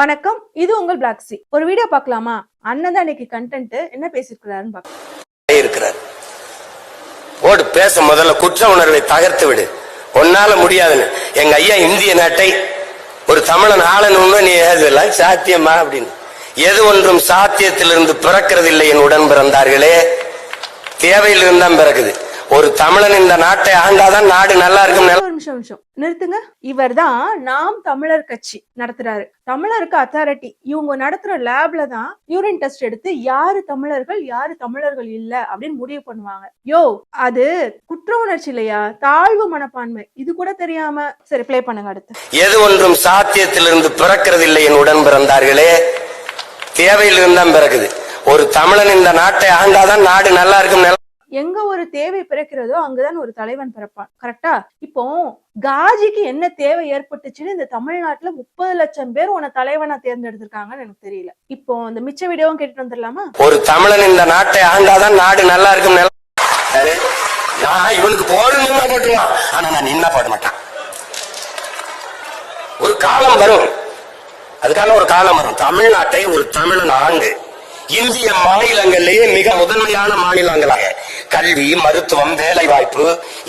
வணக்கம். இது உங்கள் பிளாக் சி ஒரு வீடியோ பார்க்கலாமா? அண்ணன் தான் இன்னைக்கு கண்டென்ட் என்ன பேசியிருக்கிறாருன்னு பார்க்கலாம். இருக்கிறார் ஓடு பேச முதல்ல. குற்ற உணர்வை தகர்த்து விடு. உன்னால முடியாதுன்னு. எங்க ஐயா இந்திய நாட்டை ஒரு தமிழன் ஆளணும்னு நீ ஏதெல்லாம் சாத்தியமா அப்படின்னு. எது ஒன்றும் சாத்தியத்திலிருந்து பிறக்கிறதில்லை என் உடன் பிறந்தார்களே. தேவையிலிருந்து தான் பிறக்குது. ஒரு தமிழன் இந்த நாட்டை ஆண்டாதான் நாடு நல்லா இருக்கும் நிமிஷம் நிமிஷம். நிறுத்துங்க. இவர் தான் நாம் தமிழர் கட்சி நடத்துறாரு. தமிழருக்கு அத்தாரிட்டி இவங்க நடத்துற லேப்ல தான் யூரின் டெஸ்ட் எடுத்து யாரு தமிழர்கள் யாரு தமிழர்கள் இல்ல அப்படின்னு முடிவு பண்ணுவாங்க. யோ அது குற்ற உணர்ச்சி இல்லையா? தாழ்வு மனப்பான்மை. இது கூட தெரியாம. சரி ப்ளே பண்ணுங்க அடுத்து. எது ஒன்றும் சாத்தியத்திலிருந்து பிறக்கிறதில்லை என் உடன் பிறந்தார்களே? தேவையிலிருந்து தான் பிறக்குது. ஒரு தமிழன் இந்த நாட்டை ஆண்டாதான் நாடு நல்லா இருக்கும் எங்க ஒரு தேவை பிறக்கிறதோ அங்கதான் ஒரு தலைவன் பிறப்பான். கரெக்டா இப்போ காஜிக்கு என்ன தேவை ஏற்பட்டுச்சுன்னு இந்த தமிழ்நாட்டுல முப்பது லட்சம் பேர் உன்னை தலைவனா தேர்ந்தெடுத்திருக்காங்கன்னு எனக்கு தெரியல. இப்போ இந்த மிச்ச வீடியோவும் கேட்டுட்டு வந்துடலாமா? ஒரு தமிழன் இந்த நாட்டை ஆண்டாதான் நாடு நல்லா இருக்கும் நான் இவனுக்கு போடணும்னா ஆனா நான் நின்னா போட மாட்டான். ஒரு காலம் வரும். அதுக்கான ஒரு காலம் வரும். தமிழ்நாட்டை ஒரு தமிழன் ஆண்டு. இந்திய மாநிலங்களிலேயே மிக முதன்மையான மாநிலங்களாக கல்வி மருத்துவம் வேலை வாய்ப்பு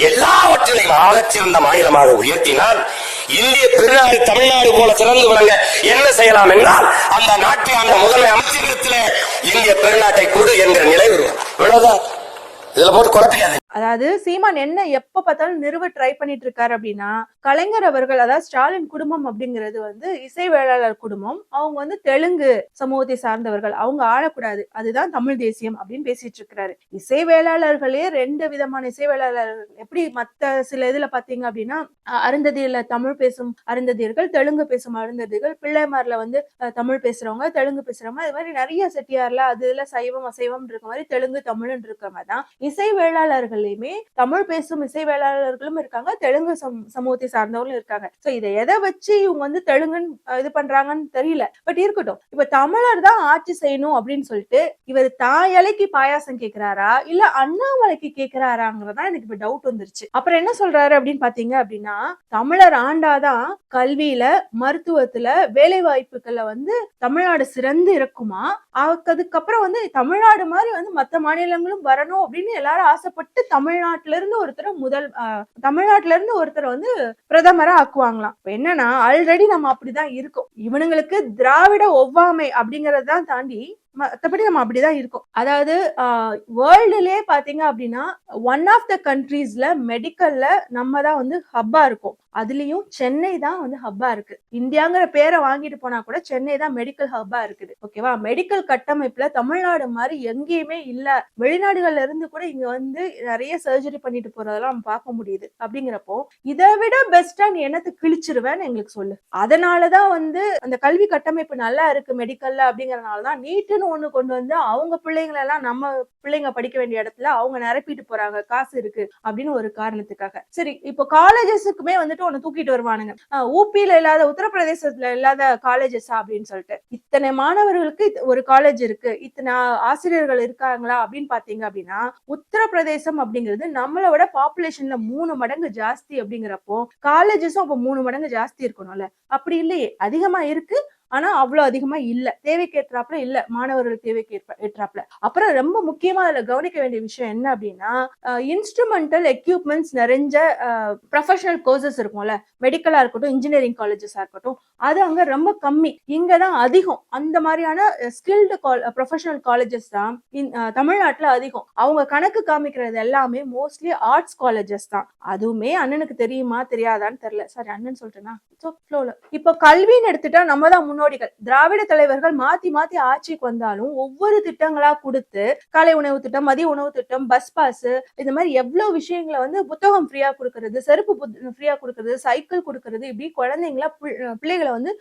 எல்லாவற்றிலையும் ஆகச்சிறந்த மாநிலமாக உயர்த்தினால் இந்திய பெருநாடு தமிழ்நாடு போல சிறந்து விளங்க என்ன செய்யலாம் என்றால் அந்த நாட்டை அந்த முதன்மை அமைச்சகத்திலே இந்திய பெருநாட்டை கொடு என்கிற நிலை வரும் இவ்வளவுதான். இதுல போட்டு குழப்பிக்காது அதாவது சீமான் என்ன எப்ப பார்த்தாலும் நிறுவ ட்ரை பண்ணிட்டு இருக்காரு அப்படின்னா கலைஞர் அவர்கள் அதாவது ஸ்டாலின் குடும்பம் அப்படிங்கிறது வந்து இசை வேளாளர் குடும்பம் அவங்க வந்து தெலுங்கு சமூகத்தை சார்ந்தவர்கள் அவங்க ஆளக்கூடாது அதுதான் தமிழ் தேசியம் அப்படின்னு பேசிட்டு இருக்கிறாரு. இசை வேளாளர்களே ரெண்டு விதமான இசை வேளாளர்கள். எப்படி மத்த சில இதுல பாத்தீங்க அப்படின்னா அருந்ததியில தமிழ் பேசும் அருந்ததியர்கள் தெலுங்கு பேசும் அருந்ததிகள் பிள்ளைமார்ல வந்து தமிழ் பேசுறவங்க தெலுங்கு பேசுறவங்க அது மாதிரி நிறைய செட்டியார்ல அதுல சைவம் அசைவம் இருக்க மாதிரி தெலுங்கு தமிழ்னு இருக்கவங்க தான். இசை வேளாளர்கள் சமூகங்கள்லயுமே தமிழ் பேசும் இசை வேளாளர்களும் இருக்காங்க தெலுங்கு சமூகத்தை சார்ந்தவர்களும் இருக்காங்க. சோ இதை எதை வச்சு இவங்க வந்து தெலுங்குன்னு இது பண்றாங்கன்னு தெரியல. பட் இருக்கட்டும். இப்ப தமிழர் தான் ஆட்சி செய்யணும் அப்படின்னு சொல்லிட்டு இவர் தாயலைக்கு பாயாசம் கேட்கிறாரா இல்ல அண்ணாமலைக்கு கேட்கிறாராங்கிறதா எனக்கு இப்ப டவுட் வந்துருச்சு. அப்புறம் என்ன சொல்றாரு அப்படின்னு பாத்தீங்க அப்படின்னா தமிழர் ஆண்டாதான் கல்வியில மருத்துவத்துல வேலை வாய்ப்புகள்ல வந்து தமிழ்நாடு சிறந்து இருக்குமா? அதுக்கப்புறம் வந்து தமிழ்நாடு மாதிரி வந்து மத்த மாநிலங்களும் வரணும் அப்படின்னு எல்லாரும் ஆசைப்பட்டு தமிழ்நாட்டுல இருந்து ஒருத்தரை முதல் தமிழ்நாட்டுல இருந்து ஒருத்தரை வந்து பிரதமரா ஆக்குவாங்களாம். இப்ப என்னன்னா ஆல்ரெடி நம்ம அப்படிதான் இருக்கோம். இவனுங்களுக்கு திராவிட ஒவ்வாமை அப்படிங்கறதான் தாண்டி மற்றபடி நம்ம அப்படிதான் இருக்கோம். அதாவது வேர்ல்டுலயே பாத்தீங்க அப்படின்னா ஒன் ஆஃப் த கண்ட்ரீஸ்ல மெடிக்கல்ல நம்ம தான் வந்து ஹப்பா இருக்கும். அதுலயும் சென்னை தான் வந்து ஹப்பா இருக்கு. இந்தியாங்கிற பேரை வாங்கிட்டு போனா கூட சென்னை தான் மெடிக்கல் ஹப்பா இருக்குது. ஓகேவா மெடிக்கல் கட்டமைப்புல தமிழ்நாடு மாதிரி எங்கேயுமே இல்ல. வெளிநாடுகள்ல இருந்து கூட இங்க வந்து நிறைய சர்ஜரி பண்ணிட்டு போறதெல்லாம் நம்ம பார்க்க முடியுது. அப்படிங்கிறப்போ இதை விட பெஸ்டா நீ என்னத்து கிழிச்சிருவேன்னு எங்களுக்கு சொல்லு. அதனாலதான் வந்து அந்த கல்வி கட்டமைப்பு நல்லா இருக்கு மெடிக்கல்ல அப்படிங்கறதுனாலதான் நீட்டுன்னு ஒன்று கொண்டு வந்து அவங்க பிள்ளைங்களை எல்லாம் நம்ம பிள்ளைங்க படிக்க வேண்டிய இடத்துல அவங்க நிரப்பிட்டு போறாங்க. காசு இருக்கு அப்படின்னு ஒரு காரணத்துக்காக. சரி இப்போ காலேஜஸுக்குமே வந்துட்டு ஒன்னு தூக்கிட்டு வருவானுங்க. ஊபியில இல்லாத உத்தரப்பிரதேசத்துல இல்லாத காலேஜஸா அப்படின்னு சொல்லிட்டு. இத்தனை மாணவர்களுக்கு ஒரு காலேஜ் இருக்கு. இத்தனை ஆசிரியர்கள் இருக்காங்களா அப்படின்னு பாத்தீங்க அப்படின்னா உத்தரப்பிரதேசம் அப்படிங்கிறது நம்மளோட பாப்புலேஷன்ல மூணு மடங்கு ஜாஸ்தி அப்படிங்கிறப்போ காலேஜஸும் அப்ப மூணு மடங்கு ஜாஸ்தி இருக்கணும்ல. அப்படி இல்லையே. அதிகமா இருக்கு ஆனா அவ்வளவு அதிகமா இல்ல. தேவைக்கு ஏற்றாப்புல இல்ல. மாணவர்கள் தேவைக்கு ஏற்ப- ஏற்றாப்புல. அப்புறம் ரொம்ப முக்கியமா அதுல கவனிக்க வேண்டிய விஷயம் என்ன அப்படின்னா இன்ஸ்ட்ருமெண்டல் எக்யூப்மெண்ட்ஸ் நிறைஞ்ச ப்ரொஃபஷனல் கோர்சஸ் இருக்கும்ல. மெடிக்கலா இருக்கட்டும் இன்ஜினியரிங் காலேஜஸா இருக்கட்டும். அது அங்க ரொம்ப கம்மி. இங்கதான் அதிகம். அந்த மாதிரியான ஸ்கில்டு ப்ரொஃபஷனல் காலேஜஸ் தான் தமிழ்நாட்டுல அதிகம். அவங்க கணக்கு காமிக்கிறது எல்லாமே மோஸ்ட்லி ஆர்ட்ஸ் காலேஜஸ் தான். அதுவுமே அண்ணனுக்கு தெரியுமா தெரியாதான்னு தெரியல. சாரி அண்ணன் சொல்லிட்டேனா? இப்போ கல்வின்னு எடுத்துட்டா நம்ம தான் முன்னோடிகள். திராவிட தலைவர்கள் மாத்தி மாத்தி ஆட்சிக்கு வந்தாலும் ஒவ்வொரு திட்டங்களா கொடுத்து காலை உணவு திட்டம் மதிய உணவு திட்டம் பஸ் பாஸ் இந்த மாதிரி எவ்வளவு விஷயங்களை வந்து புத்தகம் ஃப்ரீயா கொடுக்கறது செருப்பு ஃப்ரீயா கொடுக்கறது சைக்கிள் கொடுக்கறது இப்படி குழந்தைங்கள பிள்ளைகளை வந்து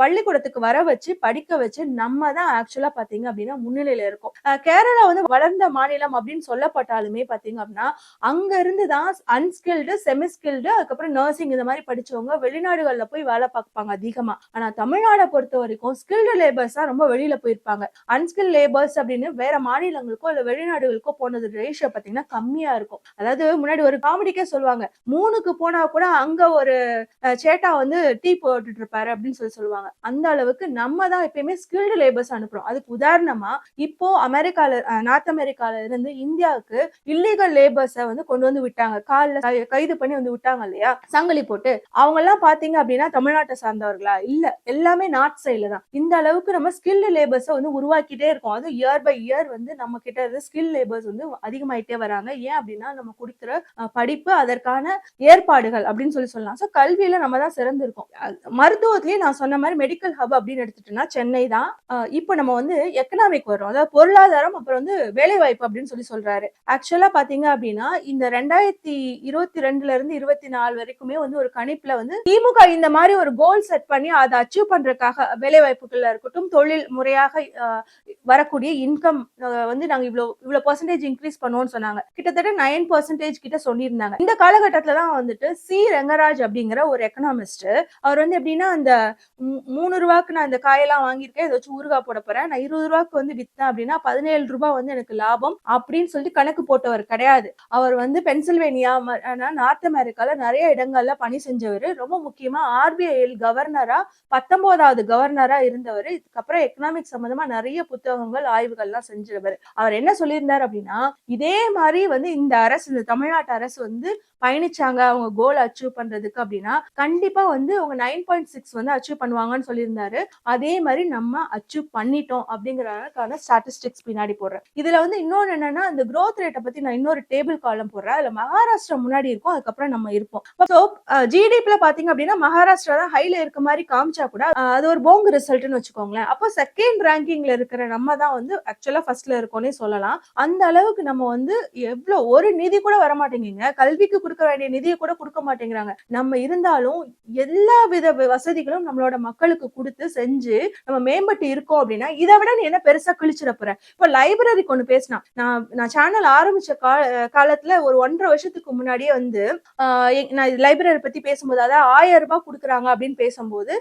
பள்ளிக்கூடத்துக்கு வர வச்சு படிக்க வச்சு நம்ம தான் ஆக்சுவலா பாத்தீங்க அப்படின்னா முன்னிலையில இருக்கும். ஆஹ், கேரளா வந்து வளர்ந்த மாநிலம் அப்படின்னு சொல்லப்பட்டாலுமே பாத்தீங்க அப்படின்னா அங்க இருந்து தான் அன்ஸ்கில்டு செமி ஸ்கில்டு அதுக்கப்புறம் நர்சிங் இந்த மாதிரி படிச்சவங்க வெளிநாடுகள்ல போய் வேலை பார்ப்பாங்க அதிகமா. ஆனா தமிழ்நாட பொறுத்த வரைக்கும் ஸ்கில்டு லேபர்ஸ் தான் ரொம்ப வெளியில போயிருப்பாங்க. அன்ஸ்கில் லேபர்ஸ் அப்படின்னு வேற மாநிலங்களுக்கோ இல்ல வெளிநாடுகளுக்கோ போனது ரேஷியோ பாத்தீங்கன்னா கம்மியா இருக்கும். அதாவது முன்னாடி ஒரு காமெடிக்கே சொல்லுவாங்க மூணுக்கு போனா கூட அங்க ஒரு சேட்டா வந்து டீ போட்டுட்டு இருப்பாரு அப்படின்னு சொல்லி சொல்லுவாங்க. அந்த அளவுக்கு நம்ம தான் எப்பயுமே ஸ்கில்டு லேபர்ஸ் அனுப்புறோம். அதுக்கு உதாரணமா இப்போ அமெரிக்கால நார்த் அமெரிக்கால இருந்து இந்தியாவுக்கு இல்லீகல் லேபர்ஸை வந்து கொண்டு வந்து விட்டாங்க. காலில் கை- கைது பண்ணி வந்து விட்டாங்க இல்லையா? சங்கிலி போட்டு. அவங்க எல்லாம் பாத்தீங்க அப்படின்னா தமிழ்நாட்டை சார்ந்தவர்களா? இல்ல. எல்லாமே நான் நார்த் சைட்ல தான். இந்த அளவுக்கு நம்ம ஸ்கில்டு லேபர்ஸை வந்து உருவாக்கிட்டே இருக்கோம். அது இயர் பை இயர் வந்து நம்ம கிட்ட இருந்து ஸ்கில் லேபர்ஸ் வந்து அதிகமாயிட்டே வராங்க. ஏன் அப்படின்னா நம்ம கொடுக்குற படிப்பு அதற்கான ஏற்பாடுகள் அப்படின்னு சொல்லி சொல்லலாம். ஸோ கல்வியில நம்ம தான் சிறந்திருக்கோம். மருத்துவத்திலேயே நான் சொன்ன மாதிரி மெடிக்கல் ஹப் அப்படின்னு எடுத்துட்டோம்னா சென்னை தான். இப்போ நம்ம வந்து எக்கனாமிக் வரும் அதாவது பொருளாதாரம் அப்புறம் வந்து வேலை வாய்ப்பு அப்படின்னு சொல்லி சொல்றாரு. ஆக்சுவலா பாத்தீங்க அப்படின்னா இந்த ரெண்டாயிரத்தி இருபத்தி ரெண்டுல இருந்து இருபத்தி நாலு வரைக்குமே வந்து ஒரு கணிப்புல வந்து திமுக இந்த மாதிரி ஒரு கோல் செட் பண்ணி அதை அச்சீவ் பண்றதுக்காக வேலை வாய்ப்புகள்ல இருக்கட்டும் தொழில் முறையாக வரக்கூடிய இன்கம் வந்து நாங்க இவ்வளவு இவ்வளவு பர்சன்டேஜ் இன்க்ரீஸ் பண்ணுவோம்னு சொன்னாங்க. கிட்டத்தட்ட நைன் பர்சன்டேஜ் கிட்ட சொல்லியிருந்தாங்க. இந்த காலகட்டத்துல தான் வந்துட்டு சி. ரங்கராஜ் அப்படிங்கிற ஒரு எக்கனாமிஸ்ட் அவர் வந்து எப்படின்னா அந்த மூணு ரூபாய்க்கு நான் இந்த காயெல்லாம் வாங்கியிருக்கேன் இதை வச்சு ஊறுகாய் போட போறேன் நான் இருபது ரூபாய்க்கு வந்து வித்தேன் அப்படின்னா பதினேழு ரூபாய் வந்து எனக்கு லாபம் அப்படின்னு சொல்லிட்டு கணக்கு போட்டவர் கிடையாது. அவர் வந்து பென்சில்வேனியா ம- நார்த் அமெரிக்கால நிறைய இடங்கள்ல பணி செஞ்சவர். ரொம்ப முக்கியமா ஆர்பிஐ கவர்னரா பத்தொன்பதாவது கவர்னரா இருந்தவர் இதுக்கப்புறம் எக்கனாமிக் சம்பந்தமா நிறைய புத்தகங்கள் ஆய்வுகள்லாம் செஞ்சிருவாரு அவர் என்ன சொல்லியிருந்தார் அப்படின்னா இதே மாதிரி வந்து இந்த அரசு இந்த தமிழ்நாட்டு அரசு வந்து பயணிச்சாங்க அவங்க கோல் அச்சீவ் பண்றதுக்கு அப்படின்னா கண்டிப்பா வந்து அவங்க நைன் பாயிண்ட் சிக்ஸ் வந்து அச்சீவ் பண்ணுவாங்கன்னு சொல்லியிருந்தாரு. அதே மாதிரி நம்ம அச்சீவ் பண்ணிட்டோம் அப்படிங்கறதுக்கான ஸ்டாட்டிஸ்டிக்ஸ் பின்னாடி போடுறேன். இதுல வந்து இன்னொன்னு என்னன்னா இந்த குரோத் ரேட்டை பத்தி நான் இன்னொரு டேபிள் காலம் போடுறேன். அதுல மகாராஷ்டிரா முன்னாடி இருக்கும் அதுக்கப்புறம் நம்ம இருப்போம். ஸோ ஜிடிபில பாத்தீங்க அப்படின்னா மகாராஷ்டிரா தான் ஹைல இருக்க மாதிரி காமிச்சா கூட அது ஒரு போங்கு ரிசல்ட்னு வச்சுக்கோங்களேன். அப்போ செகண்ட் ரேங்கிங்ல இருக்கிற நம்ம தான் வந்து ஆக்சுவலா ஃபர்ஸ்ட்ல இருக்கோம்னே சொல்லலாம். அந்த அளவுக்கு நம்ம வந்து எவ்வளவு ஒரு நிதி கூட வர மாட்டேங்குங்க கல்விக்கு கொடுக்க வேண்டிய நிதியை கூட கொடுக்க மாட்டேங்கிறாங்க. நம்ம இருந்தாலும் எல்லா வித வசதிகளும் நம்மளோட மக்களுக்கு கொடுத்து செஞ்சு நம்ம மேம்பட்டு இருக்கோம் அப்படின்னா இதை விட நீ என்ன பெருசா கிழிச்சிட போற இப்போ லைப்ரரிக்கு ஒன்று பேசினா நான் நான் சேனல் ஆரம்பிச்ச கா காலத்துல ஒரு ஒன்றரை வருஷத்துக்கு முன்னாடியே வந்து ஆஹ் நான் லைப்ரரி பத்தி பேசும்போது அதாவது ஆயிரம் ரூபாய் கொடுக்குறாங்க அப்படின்னு பேசும்போது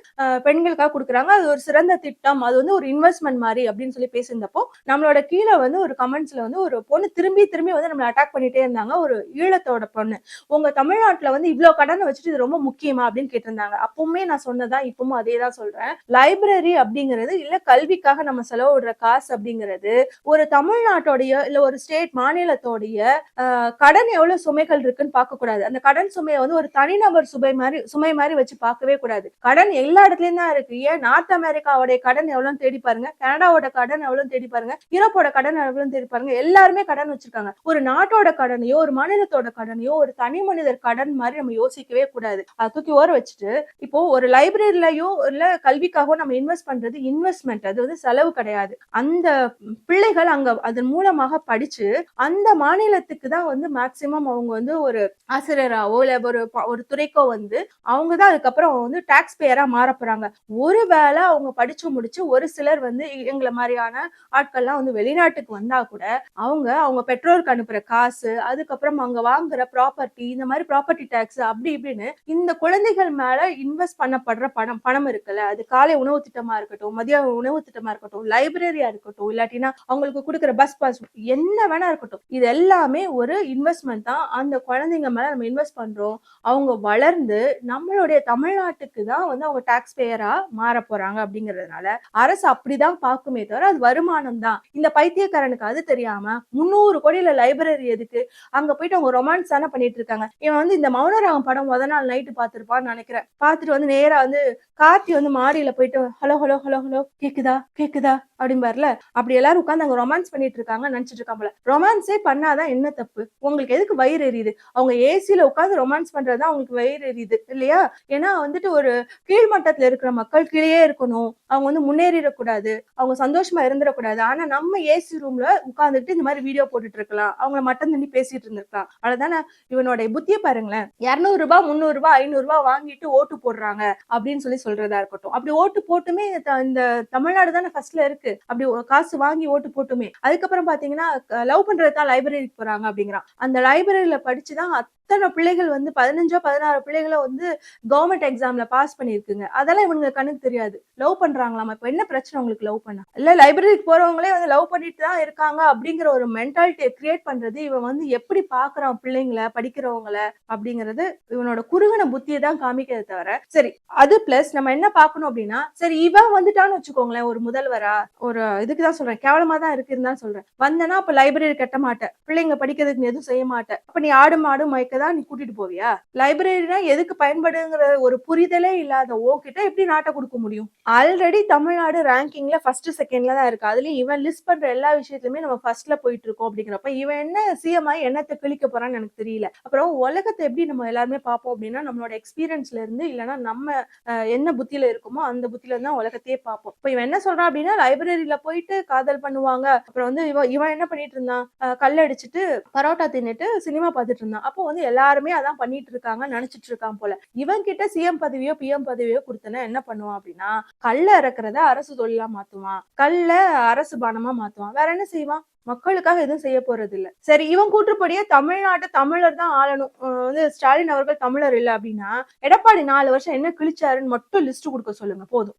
பெண்களுக்காக கொடுக்குறாங்க. அது ஒரு சிறந்த திட்டம். அது வந்து ஒரு இன்வெஸ்ட்மெண்ட் மாதிரி அப்படின்னு சொல்லி பேசியிருந்தப்போ நம்மளோட கீழே வந்து ஒரு கமெண்ட்ஸ்ல வந்து ஒரு பொண்ணு திரும்பி திரும்பி வந்து நம்மளை அட்டாக் பண்ணிட்டே இருந்தாங்க. ஒரு ஈழத்தோட பொண்ணு. உங்க தமிழ்நாட்டுல வந்து இவ்வளவு கடனை வச்சுட்டு இது ரொம்ப முக்கியமா அப்படின்னு கேட்டிருந்தாங்க. அப்பவுமே நான் சொன்னதான் இப்பவும் அதே தான் சொல்றேன். லைப்ரரி அப்படிங்கிறது இல்ல கல்விக்காக நம்ம செலவிடுற காசு அப்படிங்கிறது ஒரு தமிழ்நாட்டோடைய இல்ல ஒரு ஸ்டேட் மாநிலத்தோடைய கடன் எவ்வளவு சுமைகள் இருக்குன்னு பார்க்க கூடாது. அந்த கடன் சுமையை வந்து ஒரு தனிநபர் சுமை மாதிரி சுமை மாதிரி வச்சு பார்க்கவே கூடாது. கடன் எல்லா இடத்துலயும் தான் இருக்கு. ஏன்? நார்த் அமெரிக்காவுடைய கடன் எவ்வளவு தேடி பாருங்க. கனடாவோட கடன் எவ்வளவு தேடி பாருங்க. யூரோப்போட கடன் எவ்வளவு தேடி பாருங்க. எல்லாருமே கடன் வச்சிருக்காங்க. ஒரு நாட்டோட கடனையோ ஒரு மாநிலத்தோட கடனையோ ஒரு தனி மனிதர் கடன் மாதிரி நம்ம யோசிக்கவே கூடாது. அதை தூக்கி ஓர வச்சுட்டு இப்போ ஒரு லைப்ரரியிலயோ இல்ல கல்விக்காகவோ நம்ம இன்வெஸ்ட் பண்றது இன்வெஸ்ட்மெண்ட். அது வந்து செலவு கிடையாது. அந்த பிள்ளைகள் அங்க அதன் மூலமாக படிச்சு அந்த மாநிலத்துக்கு தான் வந்து மேக்சிமம் அவங்க வந்து ஒரு ஆசிரியராவோ இல்ல ஒரு ஒரு துறைக்கோ வந்து அவங்க தான் அதுக்கப்புறம் வந்து டாக்ஸ் பேயரா மாற போறாங்க. ஒருவேளை அவங்க படிச்சு முடிச்சு ஒரு சிலர் வந்து எங்களை மாதிரியான ஆட்கள்லாம் வந்து வெளிநாட்டுக்கு வந்தா கூட அவங்க அவங்க பெற்றோருக்கு அனுப்புற காசு அதுக்கப்புறம் அங்க வாங்குற ப்ராப்பர்ட்டி இந்த மாதிரி ப்ராப்பர்ட்டி டேக்ஸ் அப்படி இப்படின்னு இந்த குழந்தைகள் மேல இன்வெஸ்ட் பண்ணப்படுற பணம் பணம் இருக்குல்ல அது காலை உணவு திட்டமா இருக்கட்டும் மதிய உணவு திட்டமா இருக்கட்டும் லைப்ரரியா இருக்கட்டும் இல்லாட்டினா அவங்களுக்கு கொடுக்குற பஸ் பாஸ் என்ன வேணா இருக்கட்டும் இது எல்லாமே ஒரு இன்வெஸ்ட்மெண்ட் தான். அந்த குழந்தைங்க மேல நம்ம இன்வெஸ்ட் பண்றோம் அவங்க வளர்ந்து நம்மளுடைய தமிழ்நாட்டுக்கு தான் வந்து அவங்க டாக்ஸ் பேயரா மாற போறாங்க அப்படிங்கறதுனால அரசு அப்படிதான் பார்க்குமே தவிர அது வருமானம் தான். இந்த பைத்தியக்காரனுக்கு அது தெரியாம முந்நூறு கோடியில லைப்ரரி எதுக்கு? அங்க போயிட்டு அவங்க ரொமான்ஸ் தானே பண்ணிட்டு இருக்காங்க. இவன் வந்து இந்த மௌனராகம் படம் முத நாள் நைட்டு பார்த்திருப்பான்னு நினைக்கிறேன். பார்த்துட்டு வந்து நேரா வந்து கார்த்தி வந்து மாடியில போயிட்டு ஹலோ ஹலோ ஹலோ ஹலோ கேக்குதா கேக்குதா? அப்படிம்பாருல. அப்படி எல்லாரும் உட்காந்து அங்க ரொமான்ஸ் பண்ணிட்டு இருக்காங்க நினைச்சிட்டு இருக்காங்கல ரொமான்ஸே பண்ணாதான் என்ன தப்பு? உங்களுக்கு எதுக்கு வயிறு எரியுது? அவங்க ஏசில உட்காந்து ரொமான்ஸ் பண்றதுதான் அவங்களுக்கு வயிறு எரியுது இல்லையா? ஏன்னா வந்துட்டு ஒரு கீழ்மட்டத்துல இருக்கிற மக்கள் கீழே இருக்கணும். அவங்க வந்து முன்னேறிடக்கூடாது. அவங்க சந்தோஷமா இருந்துடக்கூடாது. ஆனா நம்ம ஏசி ரூம்ல உட்காந்துட்டு இந்த மாதிரி வீடியோ போட்டுட்டு இருக்கலாம். அவங்கள மட்டம் தண்ணி பேசிட்டு இருந்திருக்கலாம். அவ்வளவுதானே? இவனோட புத்திய பாருங்களேன். இருநூறு ரூபாய் முந்நூறு ரூபாய் ஐநூறு ரூபாய் வாங்கிட்டு ஓட்டு போடுறாங்க அப்படின்னு சொல்லி சொல்றதா இருக்கட்டும். அப்படி ஓட்டு போட்டுமே இந்த த- இந்த தமிழ்நாடு தானே ஃபர்ஸ்ட்ல இருக்கு. அப்படி காசு வாங்கி ஓட்டு போட்டுமே. அதுக்கப்புறம் பாத்தீங்கன்னா லவ் பண்றது தான் லைப்ரரிக்கு போறாங்க அப்படிங்கிறான். அந்த லைப்ரரியில படிச்சுதான் அத்தனை பிள்ளைகள் வந்து பதினஞ்சோ பதினாறு பிள்ளைகளை வந்து கவர்மெண்ட் எக்ஸாம்ல பாஸ் பண்ணிருக்குங்க அதெல்லாம் இவனுங்க கண்ணுக்கு தெரியாது. லவ் பண்றாங்க இப்ப என்ன பிரச்சனை உங்களுக்கு லவ் பண்ண? இல்ல லைப்ரரிக்கு போறவங்களே வந்து லவ் பண்ணிட்டு தான் இருக்காங்க அப்படிங்கிற ஒரு மென்டாலிட்டியை கிரியேட் பண்றது இவன் வந்து எப்படி பாக்குறான் பிள்ளைங்கள நினைக்கிறவங்கள அப்படிங்கறது இவனோட குறுகின புத்தியை தான் காமிக்கிறத தவிர சரி அது பிளஸ் நம்ம என்ன பாக்கணும் அப்படின்னா சரி இவன் வந்துட்டான்னு வச்சுக்கோங்களேன் ஒரு முதல்வரா ஒரு இதுக்கு தான் சொல்றேன் கேவலமா தான் இருக்குன்னு தான் சொல்றேன். வந்தனா அப்ப லைப்ரரி கட்ட மாட்டேன். பிள்ளைங்க படிக்கிறதுக்கு நீ எதுவும் செய்ய மாட்டேன். அப்ப நீ ஆடு மாடு மயக்க தான் நீ கூட்டிட்டு போவியா? லைப்ரரினா எதுக்கு பயன்படுங்கிற ஒரு புரிதலே இல்லாத உன்கிட்ட எப்படி நாட்டை கொடுக்க முடியும்? ஆல்ரெடி தமிழ்நாடு ரேங்கிங்ல ஃபர்ஸ்ட் செகண்ட்ல தான் இருக்கு. அதுலயும் இவன் லிஸ்ட் பண்ற எல்லா விஷயத்துலயுமே நம்ம ஃபர்ஸ்ட்ல போயிட்டு இருக்கோம் அப்படிங்கிறப்ப இவன் என்ன சிஎம் ஆகி என்னத்தை கிழிக்க போறான்னு எனக்கு தெரியல. அப்புறம் உலகத்தை எப்படி நம்ம எல்லாருமே பார்ப்போம் அப்படின்னா நம்மளோட எக்ஸ்பீரியன்ஸ்ல இருந்து இல்லைன்னா நம்ம அஹ், என்ன புத்தியில இருக்குமோ அந்த புத்தியில தான் உலகத்தையே பார்ப்போம். இப்போ இவன் என்ன சொல்றான் அப்படின்னா லைப்ரரியில போயிட்டு காதல் பண்ணுவாங்க. அப்புறம் வந்து இவன் இவன் என்ன பண்ணிட்டு இருந்தான்? கல் அடிச்சுட்டு பரோட்டா தின்னுட்டு சினிமா பார்த்துட்டு இருந்தான். அப்போ வந்து எல்லாருமே அதான் பண்ணிட்டு இருக்காங்க நினைச்சிட்டு இருக்கான் போல. இவன் கிட்ட சிஎம் பதவியோ பிஎம் பதவியோ கொடுத்தனா என்ன பண்ணுவான் அப்படின்னா கல்ல இறக்குறத அரசு தொழிலா மாத்துவான். கல்ல அரசு பானமா மாத்துவான். வேற என்ன செய்வான்? மக்களுக்காக எதுவும் செய்ய போறது இல்ல சரி இவன் கூற்றுப்படியே தமிழ்நாட்டை தமிழர் தான் ஆளணும். வந்து ஸ்டாலின் அவர்கள் தமிழர் இல்ல அப்படின்னா எடப்பாடி நாலு வருஷம் என்ன கிழிச்சாருன்னு மட்டும் லிஸ்ட் கொடுக்க சொல்லுங்க போதும்.